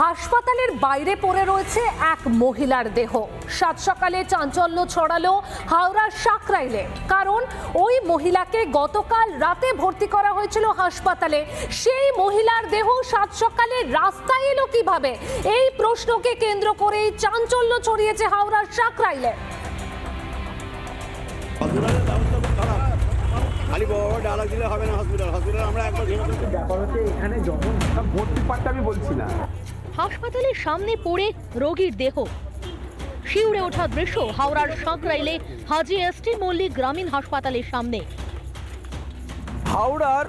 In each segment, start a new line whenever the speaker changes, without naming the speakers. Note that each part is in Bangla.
হাসপাতালের বাইরে পড়ে রয়েছে এক মহিলার দেহ। সাত সকালে চাঞ্চল্য ছড়ালো হাওড়ার সাকরাইলে। কারণ ওই মহিলাকে গতকাল রাতে ভর্তি করা হয়েছিল হাসপাতালে। সেই মহিলার দেহ সাত সকালে রাস্তায় এলো কীভাবে? এই প্রশ্নকে কেন্দ্র করেই চাঞ্চল্য ছড়িয়েছে হাওড়ার সাকরাইলে।
খালি বড় বড় দিলে হবে না হসপিটাল হসপিটাল আমরা একবার
ব্যাপার হচ্ছে এখানে যখন ভর্তি পার্টটা আমি বলছি না।
হাসপাতালের সামনে পড়ে রোগীর দেহ। শিউরে ওঠা দৃশ্য হাওড়ার সাঁকরাইলে হাজি এসটি মল্লিক গ্রামীণ হাসপাতালের সামনে।
হাওড়ার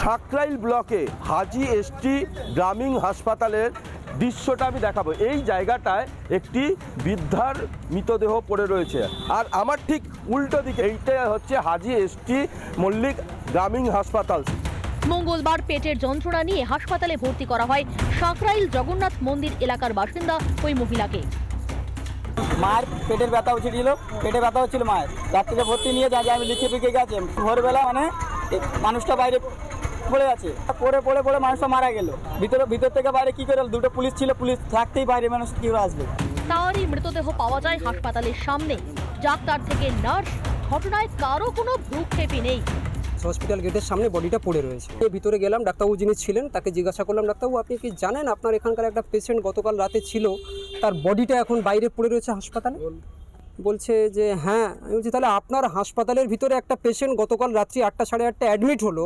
সাকরাইল ব্লকে হাজি এসটি গ্রামীণ হাসপাতালের দৃশ্যটা আমি দেখাবো। এই জায়গাটায় একটি বৃদ্ধার মৃতদেহ পড়ে রয়েছে। আর আমার ঠিক উল্টো দিকে এইটা হচ্ছে হাজি এসটি মল্লিক গ্রামীণ হাসপাতাল।
মঙ্গলবার পেটের যন্ত্রণা নিয়ে হাসপাতালে ভর্তি করা হয় সাঁকরাইল জগন্নাথ মন্দির এলাকার বাসিন্দা ওই মহিলাকে।
মায়ের পেটের ব্যথা হচ্ছিল পেটে ব্যথা হচ্ছিল মায়ের। রাত্রিতে ভর্তি নিয়ে যায় আমি লিখে ফিকে গেছে। ভোরবেলা মানে মানুষটা বাইরে পড়ে আছে। পড়ে পড়ে পড়ে মানুষটা মারা গেল। ভিতরে ভিতর থেকে বাইরে কি করে দুটো পুলিশ ছিল পুলিশ থাকতেই বাইরে মানুষ কি আসবে?
তারই মৃতদেহ পাওয়া যায় হাসপাতালের সামনে। ডাক্তার থেকে নার্স ঘটনায় কারও কোনো ভ্রুক্ষেপই নেই।
হসপিটাল গেটের সামনে বডিটা পড়ে রয়েছে। এর ভিতরে গেলাম ডাক্তারবাবু যিনি ছিলেন তাকে জিজ্ঞাসা করলাম ডাক্তারবাবু আপনি কি জানেন আপনার এখানকার একটা পেশেন্ট গতকাল রাতে ছিল তার বডিটা এখন বাইরে পড়ে রয়েছে হাসপাতালে? বলছে যে হ্যাঁ। আমি বলছি তাহলে আপনার হাসপাতালের ভিতরে একটা পেশেন্ট গতকাল রাত্রি আটটা সাড়ে আটটা অ্যাডমিট হলো।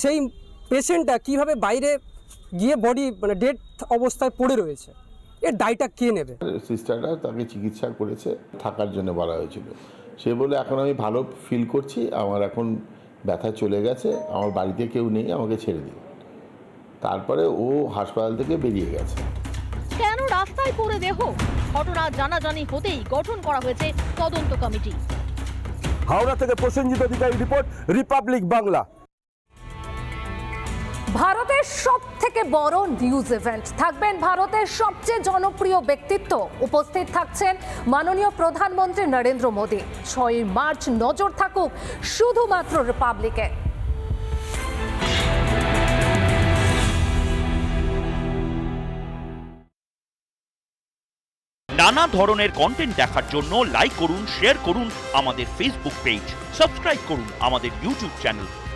সেই পেশেন্টটা কীভাবে বাইরে গিয়ে বডি মানে ডেড অবস্থায় পড়ে রয়েছে? এর দায়টা কে নেবে?
সিস্টাররা তাকে চিকিৎসা করেছে থাকার জন্য বলা হয়েছিল। সে বলে এখন আমি ভালো ফিল করছি আমার এখন ব্যথা চলে গেছে আমার বাড়িতে কেউ নেই আমাকে ছেড়ে দিন। তারপরে ও হাসপাতাল থেকে বেরিয়ে গেছে।
কেন রাস্তায় পড়ে দেহ? ঘটনা জানাজানি হতেই গঠন করা হয়েছে তদন্ত কমিটি।
হাওড়া থেকে প্রসেনজিৎ অধিকারী রিপোর্ট রিপাবলিক বাংলা।
ভারতের সব থেকে বড় নিউজ ইভেন্ট থাকবেন ভারতের সবচেয়ে জনপ্রিয় ব্যক্তিত্ব। উপস্থিত থাকছেন মাননীয় প্রধানমন্ত্রী নরেন্দ্র মোদী। ছয় মার্চ নজর থাকুক শুধুমাত্র রিপাবলিকে
নানা ধরনের কন্টেন্ট দেখার জন্য লাইক করুন শেয়ার করুন আমাদের ফেসবুক পেজ সাবস্ক্রাইব করুন আমাদের ইউটিউব চ্যানেল